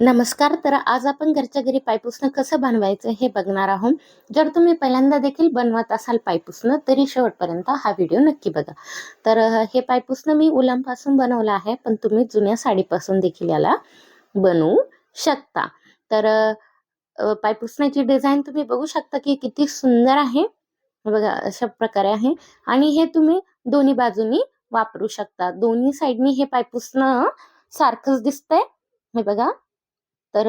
नमस्कार तर आज आपण घरच्या घरी पायपुसणं कसं बनवायचं हे बघणार आहोत. जर तुम्ही पहिल्यांदा देखील बनवत असाल पायपुसणं तरी शेवटपर्यंत हा व्हिडिओ नक्की बघा. तर हे पायपुसणं मी उलांपासून बनवलं आहे पण तुम्ही जुन्या साडीपासून देखील याला बनवू शकता. तर पायपुसण्याची डिझाईन तुम्ही बघू शकता की किती सुंदर आहे. बघा अशा प्रकारे आहे. आणि हे तुम्ही दोन्ही बाजूनी वापरू शकता. दोन्ही साईडनी हे पायपुसणं सारखंच दिसतंय. हे बघा. तर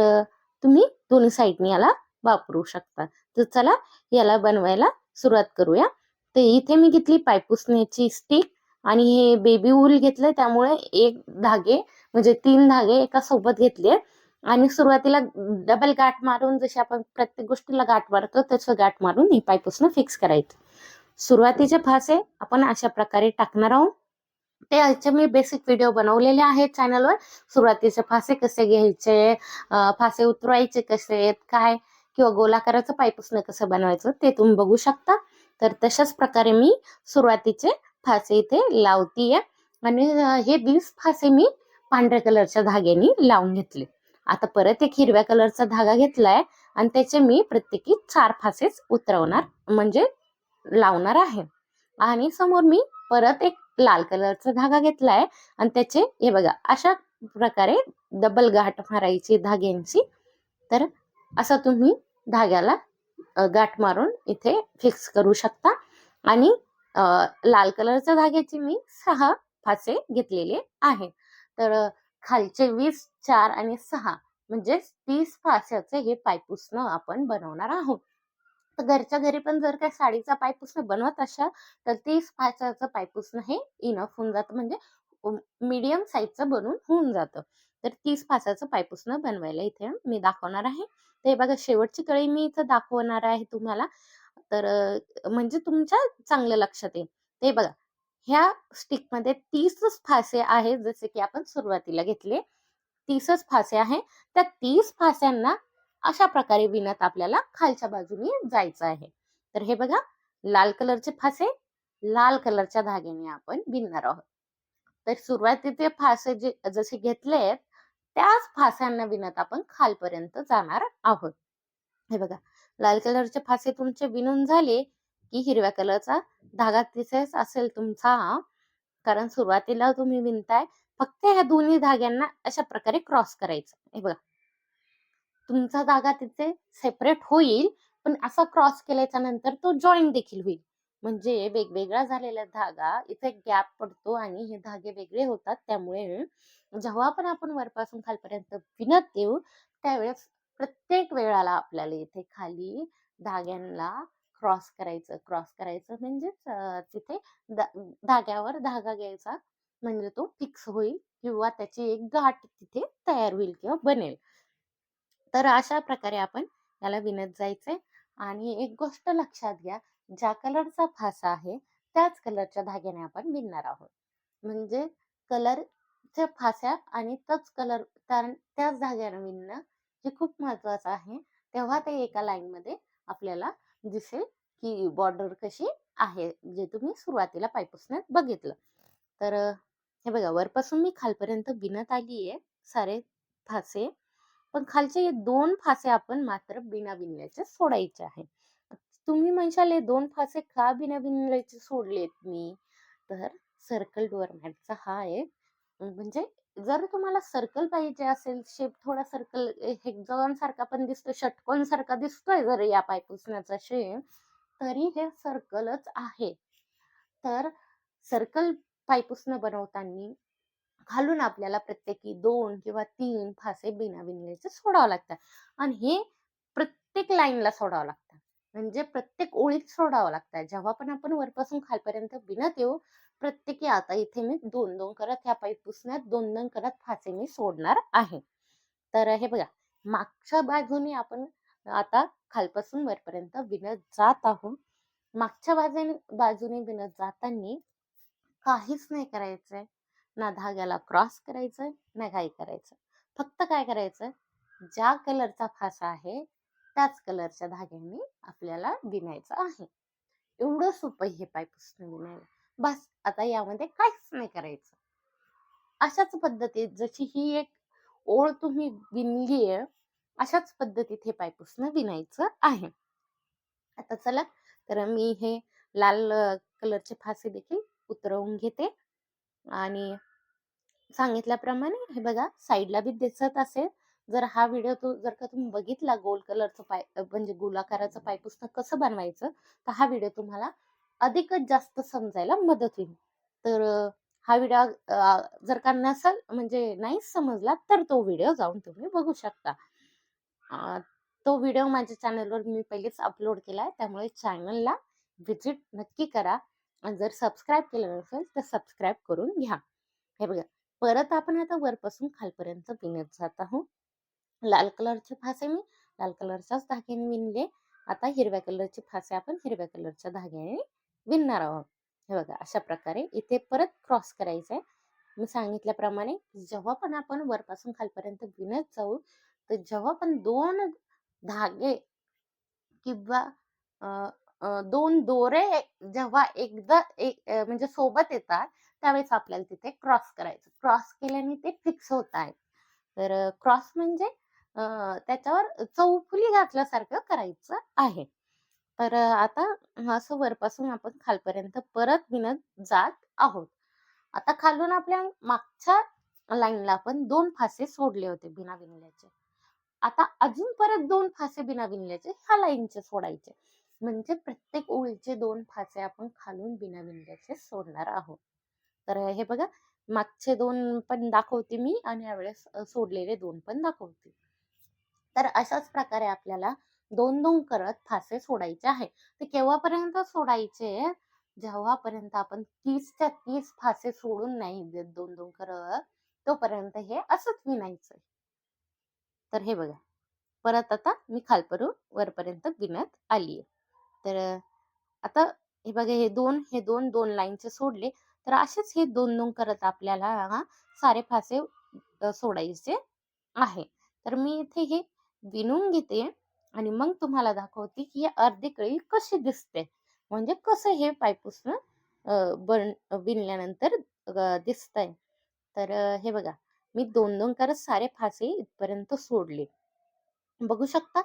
तुम्ही दोन्ही साईडनी याला वापरू शकता. तर चला याला बनवायला सुरुवात करूया. तर इथे मी घेतली पायपुसण्याची स्टिक आणि हे बेबी उल घेतलंय त्यामुळे एक धागे म्हणजे तीन धागे एका सोबत घेतले. आणि सुरुवातीला डबल गाठ मारून जशी आपण प्रत्येक गोष्टीला गाठ मारतो तसं गाठ मारून हे पायपुसणं फिक्स करायचं. सुरुवातीचे फासे आपण अशा प्रकारे टाकणार आहोत. ते याचे मी बेसिक व्हिडिओ बनवलेले आहेत चॅनलवर सुरुवातीचे फासे कसे घ्यायचे फासे उतरवायचे कसे आहेत काय किंवा गोलाकाराचं पायपुसणं कसं बनवायचं ते तुम्ही बघू शकता. तर तशाच प्रकारे मी सुरुवातीचे फासे इथे लावतीये. आणि हे वीस फासे मी पांढऱ्या कलरच्या धाग्याने लावून घेतले. आता परत एक हिरव्या कलरचा धागा घेतलाय आणि त्याचे मी प्रत्येकी चार फासेच उतरवणार म्हणजे लावणार आहे. आणि समोर मी परत एक लाल कलरचा धागा घेतलाय आणि त्याचे हे बघा अशा प्रकारे डबल गाठ मारायची धाग्यांची. तर असं तुम्ही धाग्याला गाठ मारून इथे फिक्स करू शकता. आणि लाल कलरच्या धाग्याची मी सहा फासे घेतलेले आहे. तर खालचे वीस चार आणि सहा म्हणजेच तीस फास्याचे हे पायपुसणं आपण बनवणार आहोत. तर घरच्या घरी पण जर काय साडीचा पायपुसणं बनवत असाल तर तीस फास्याचं पायपुसणं हे इनफ होऊन जातं. म्हणजे मीडियम साईजचं बनवून होऊन जातं. तर तीस फासाचं पायपुसणं बनवायला इथे मी दाखवणार आहे. ते बघा शेवटची कळी मी इथं दाखवणार आहे तुम्हाला. तर म्हणजे तुमच्या चांगलं लक्षात येईल. ते बघा ह्या स्टिकमध्ये तीसच फासे आहेत जसे की आपण सुरुवातीला घेतले. तीसच फासे आहे. त्या तीस फास्यांना अशा प्रकारे विणत आपल्याला खालच्या बाजूने जायचं आहे. तर हे बघा लाल कलरचे फासे लाल कलरच्या धाग्याने आपण विणणार आहोत. तर सुरुवातीचे फासे जे जसे घेतलेत त्याच फास्यांना विणत आपण खालपर्यंत जाणार आहोत. हे बघा लाल कलरचे फासे तुमचे विणून झाले की हिरव्या कलरचा धागा तिथेच असेल तुमचा कारण सुरुवातीला तुम्ही विणताय फक्त ह्या दोन्ही धाग्यांना अशा प्रकारे क्रॉस करायचं. हे बघा तुमचा धागा तिथे सेपरेट होईल पण असा क्रॉस केल्याच्यानंतर तो जॉईन देखील होईल. म्हणजे वेगवेगळा झालेला धागा इथे गॅप पडतो आणि हे धागे वेगळे होतात. त्यामुळे जेव्हा पण आपण वरपासून खालपर्यंत विणत येऊ त्यावेळेस प्रत्येक वेळाला आपल्याला इथे खाली धाग्यांना क्रॉस करायचं क्रॉस करायचं म्हणजेच तिथे धाग्यावर धागा घ्यायचा. म्हणजे तो फिक्स होईल किंवा त्याची एक गाठ तिथे तयार होईल किंवा बनेल. तर अशा प्रकारे आपण याला विणत जायचंय. आणि एक गोष्ट लक्षात घ्या ज्या कलरचा फासा आहे त्याच कलरच्या धाग्याने आपण विणणार आहोत. म्हणजे कलरच्या फास्या आणि तोच कलर कारण त्याच धाग्याने विणणं हे खूप महत्वाचं आहे. तेव्हा ते एका लाईनमध्ये आपल्याला दिसेल की बॉर्डर कशी आहे जे तुम्ही सुरुवातीला पायपुसण्यात बघितलं. तर हे बघा वरपासून मी खालपर्यंत विणत आली आहे सारे फासे पण खालचे या दोन फासे आपण मात्र बिना विणल्याचे सोडायचे आहे तुम्ही म्हणशाल हे दोन फासे का बिना विणल्याचे सोडलेत मी? तर सर्कल डोअर मॅटचा हा आहे म्हणजे जर तुम्हाला सर्कल पाहिजे असेल शेप थोडा सर्कल हेक्झॉन सारखा पण दिसतो षटकोन सारखा दिसतोय जर या पायपुसण्याचा शेप तरी हे सर्कलच आहे. तर सर्कल पायपुसणं बनवताना घालून आपल्याला प्रत्येकी दोन किंवा तीन फासे बिना विणल्याचे सोडावं लागतात. आणि हे प्रत्येक लाईनला सोडावं लागतं. म्हणजे प्रत्येक ओळीत सोडावं लागतं. जेव्हा पण आपण वरपासून खालपर्यंत बिनत येऊ प्रत्येकी आता इथे मी दोन दोन करत ह्या पाईप पुसण्यात दोन दोन करत फासे मी सोडणार आहे. तर हे बघा मागच्या बाजूने आपण आता खालपासून वरपर्यंत विणत जात आहोत. मागच्या बाजूने बाजूने विणत जाताना काहीच नाही करायचंय. ना धाग्याला क्रॉस करायचंय ना काही करायचं. फक्त काय करायचं ज्या कलरचा फासा आहे त्याच कलरच्या धाग्यांनी आपल्याला विणायचं आहे. एवढं सोपं हे पायपुसणं विणायला. बस आता यामध्ये काहीच नाही करायचं. अशाच पद्धतीत जशी ही एक ओळ तुम्ही विणलीय अशाच पद्धतीत हे पायपुसणं विणायचं आहे. आता चला तर मी हे लाल कलरचे फासे देखील उतरवून घेते. आणि सांगितल्याप्रमाणे हे बघा साईडला बी दिसत असेल. जर हा व्हिडिओ तो जर का तुम्ही बघितला गोल कलरचं पाय म्हणजे गोलाकाराचं पायपुसणं कसं बनवायचं तर हा व्हिडिओ तुम्हाला अधिकच जास्त समजायला मदत होईल. तर हा व्हिडिओ जर का नसेल म्हणजे नाही समजला तर तो व्हिडिओ जाऊन तुम्ही बघू शकता. तो व्हिडिओ माझ्या चॅनलवर मी पहिलेच अपलोड केला आहे त्यामुळे चॅनलला व्हिजिट नक्की करा. आणि जर सबस्क्राईब केलं नसेल तर सबस्क्राईब करून घ्या. हे बघा परत आपण आता वरपासून खालपर्यंत विणत जात आहोत. लाल कलरचे फासे मी लाल कलरच्याच धाग्याने विणले. आता हिरव्या कलरचे फासे आपण हिरव्या कलरच्या धाग्याने विणणार आहोत. हे बघा अशा प्रकारे इथे परत क्रॉस करायचं आहे मी सांगितल्याप्रमाणे जेव्हा पण आपण वरपासून खालपर्यंत विणत जाऊ तर जेव्हा पण दोन धागे किंवा दोन दोरे जेव्हा एकदा एक म्हणजे सोबत येतात त्यावेळेस आपल्याला तिथे क्रॉस करायचं. क्रॉस केल्याने ते फिक्स होत आहे. तर क्रॉस म्हणजे त्याच्यावर चौफुली घातल्यासारखं करायचं आहे. तर आता असं वरपासून आपण खालपर्यंत परत विणत जात आहोत. आता खालून आपल्या मागच्या लाईनला आपण दोन फासे सोडले होते बिना विणल्याचे. आता अजून परत दोन फासे बिना विणल्याचे ह्या लाईनचे सोडायचे. म्हणजे प्रत्येक ओळीचे दोन फासे आपण खालून बिना विणल्याचे सोडणार आहोत. तर हे बघा मागचे दोन पण दाखवते मी आणि यावेळेस सोडलेले दोन पण दाखवते. तर अशाच प्रकारे आपल्याला दोन दोन करत फासे सोडायचे आहे ते केव्हापर्यंत सोडायचे? जेव्हापर्यंत आपण तीसच्या तीस फासे सोडून नाही देत दोन दोन करत तोपर्यंत हे असंच विणायचं तर हे बघा परत आता मी खालपरून वरपर्यंत विणत आलीये. तर आता हे बघा हे दोन हे दोन दोन लाईनचे सोडले. तर असेच हे दोन दोन करत आपल्याला हा सारे फासे सोडायचे आहे. तर मी इथे हे विणून घेते आणि मग तुम्हाला दाखवते की अर्धी कळी कशी दिसते. म्हणजे कसं हे पायपुसणं बन विणल्यानंतर दिसतंय. तर हे बघा मी दोन दोन करत सारे फासे इथपर्यंत सोडले. बघू शकता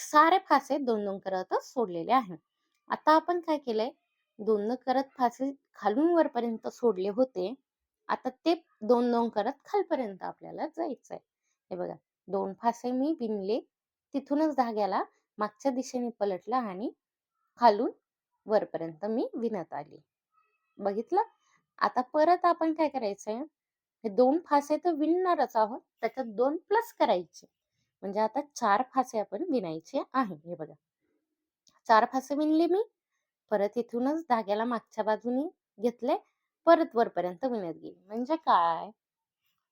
सारे फासे दोन दोन करतच सोडलेले आहे. आता आपण काय केलंय? दोन दोन करत फासे खालून वरपर्यंत सोडले होते. आता ते दोन दोन करत खालपर्यंत आपल्याला जायचंय. हे बघा दोन फासे मी विणले. तिथूनच धाग्याला मागच्या दिशेने पलटला आणि खालून वरपर्यंत मी विणत आली. बघितलं? आता परत आपण काय करायचंय? हे दोन फासे तर विणणारच आहोत. त्याच्यात दोन प्लस करायचे. म्हणजे आता चार फासे आपण विणायचे आहे. हे बघा. चार फासे विणले मी. परत इथूनच धाग्याला मागच्या बाजूने घेतले. परत वरपर्यंत विणत गेली. म्हणजे काय?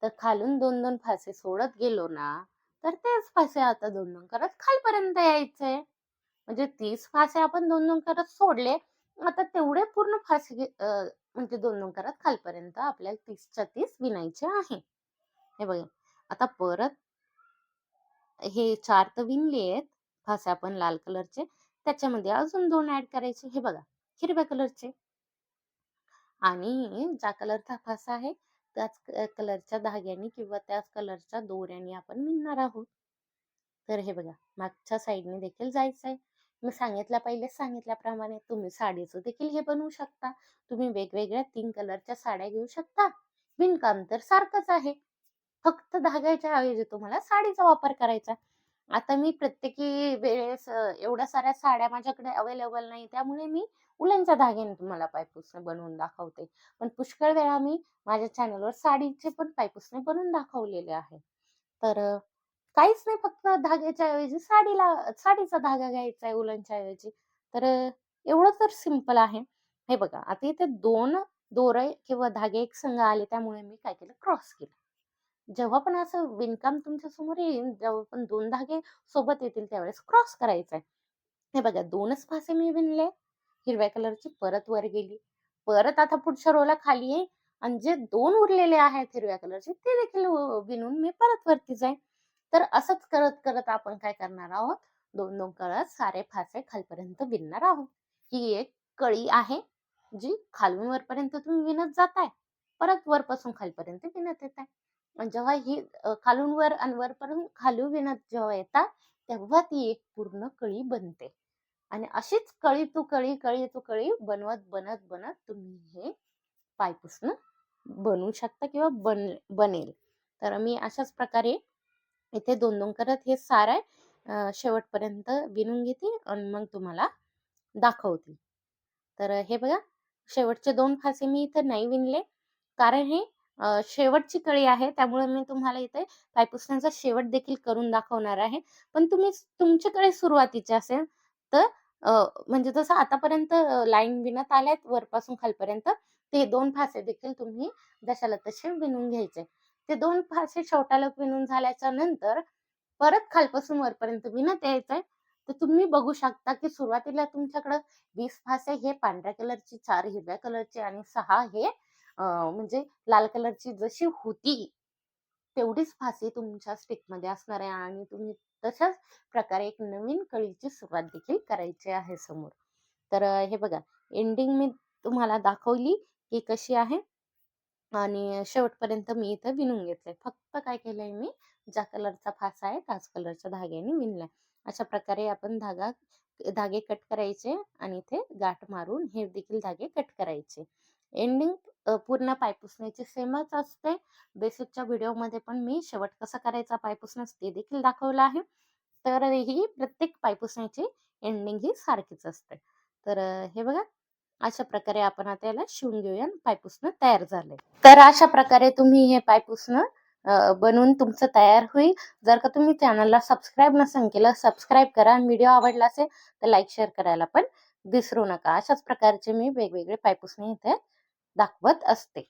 तर खालून दोन दोन फासे सोडत गेलो ना तर तेच फासे आता दोन दोन करत खालपर्यंत यायचे. म्हणजे तीस फासे आपण दोन दोन करत सोडले. आता तेवढे पूर्ण फासे म्हणजे दोन दोन करत खालपर्यंत आपल्याला तीसच्या तीस विणायचे आहे. हे बघा. आता परत हे चार तर विणले आहेत. फासे आपण लाल कलरचे. त्याच्यामध्ये अजून दोन ऍड करायचे. हे बघा हिरव्या कलरचे. आणि ज्या कलरचा फासा आहे त्याच कलरच्या धाग्याने किंवा त्याच कलरच्या दोऱ्याने आपण विणणार आहोत. तर हे बघा मागच्या साईडने देखील जायचं आहे मी सांगितल्या पहिलेच सांगितल्याप्रमाणे तुम्ही साडीचं देखील हे बनवू शकता. तुम्ही वेगवेगळ्या तीन कलरच्या साड्या घेऊ शकता. विणकाम तर सारखंच आहे. फक्त धाग्याच्या ऐवजी तुम्हाला साडीचा वापर करायचा. आता मी प्रत्येकी वेळेस एवढ्या साऱ्या साड्या माझ्याकडे अवेलेबल नाही त्यामुळे मी उलनच्या धाग्याने तुम्हाला पायपुसणे बनवून दाखवते. पण पुष्कळ वेळा मी माझ्या चॅनलवर साडीचे पण पायपुसणे बनवून दाखवलेले आहे. तर काहीच नाही फक्त धाग्याच्या ऐवजी साडीला साडीचा धागा घ्यायचा आहे उलनच्या ऐवजी. तर एवढं तर सिंपल आहे. हे बघा आता इथे दोन दोरे किंवा धागे एक संघ आले त्यामुळे मी काय केलं क्रॉस केलं. जेव्हा पण असं विणकाम तुमच्यासमोर येईल जेव्हा पण दोन धागे सोबत येतील त्यावेळेस क्रॉस करायचा आहे हे बघा दोनच फासे मी विणले. हिरव्या कलरची परत वर गेली. परत आता पुढच्या रोला खाली आहे आणि जे दोन उरलेले आहेत हिरव्या कलरचे ते देखील विणून मी परत वरती जाईन. तर असंच करत करत आपण काय करणार आहोत? दोन दोन करत सारे फासे खालपर्यंत विणणार आहोत. ही एक कळी आहे जी खालून वरपर्यंत तुम्ही विणत जाताय. परत वरपासून खालपर्यंत विणत येत आहे जेव्हा ही खालून वर आणि वरपर्यंत खालू विणत जेव्हा येतात तेव्हा ती एक पूर्ण कळी बनते. आणि अशीच कळी तू कळी कळी तू कळी बनवत बनत बनत तुम्ही हे पायपुसणं बनवू शकता किंवा बन बनेल. तर मी अशाच प्रकारे इथे दोन दोन करत हे सारं आहे शेवटपर्यंत विणून घेते आणि मग तुम्हाला दाखवते. तर हे बघा शेवटचे दोन फासे मी इथे नाही विणले. कारण हे शेवटची कळी आहे. त्यामुळे मी तुम्हाला इथे पायपुसण्याचा शेवट देखील करून दाखवणार आहे. पण तुम्ही तुमची कळी सुरुवातीची असेल तर म्हणजे जसं आतापर्यंत लाईन विणत आल्यात वरपासून खालपर्यंत ते दोन फासे देखील तुम्ही जशाला तसे विणून घ्यायचे. ते दोन फासे शेवटाला विणून झाल्याच्यानंतर परत खालपासून वरपर्यंत विणत यायचंय तर तुम्ही बघू शकता की सुरुवातीला तुमच्याकडं वीस फासे हे पांढऱ्या कलरची चार हिरव्या कलरची आणि सहा हे म्हणजे लाल कलरची जशी होती तेवढीच फाशी तुमच्या स्टिकमध्ये असणार आहे आणि तुम्ही तशाच प्रकारे एक नवीन कळीची सुरुवात देखील करायची आहे समोर. तर हे बघा एंडिंग मी तुम्हाला दाखवली की कशी आहे आणि शेवटपर्यंत मी इथं विणून घेतलंय. फक्त काय केलंय मी ज्या कलरचा फासा आहे त्याच कलरच्या धाग्याने विणलाय. अशा प्रकारे आपण धागा धागे कट करायचे आणि इथे गाठ मारून हे देखील धागे कट करायचे. एंडिंग पूर्ण पायपुसण्याची सेमच असते. बेसिकच्या व्हिडिओमध्ये पण मी शेवट कसा करायचा पायपुसण्यास ते देखील दाखवलं आहे. तर ही प्रत्येक पायपुसण्याची एंडिंग ही सारखीच असते. तर हे बघा अशा प्रकारे आपण आता याला शिवून घेऊया आणि पायपुसणं तयार झालंय. तर अशा प्रकारे तुम्ही हे पायपुसणं अं, बनवून तुमचं तयार होईल. जर का तुम्ही चॅनलला सबस्क्राईब नसेल केलं सबस्क्राईब करा. आणि व्हिडिओ आवडला असेल तर लाईक शेअर करायला पण विसरू नका. अशाच प्रकारचे मी वेगवेगळे पायपुसणे इथे दाखवत असते.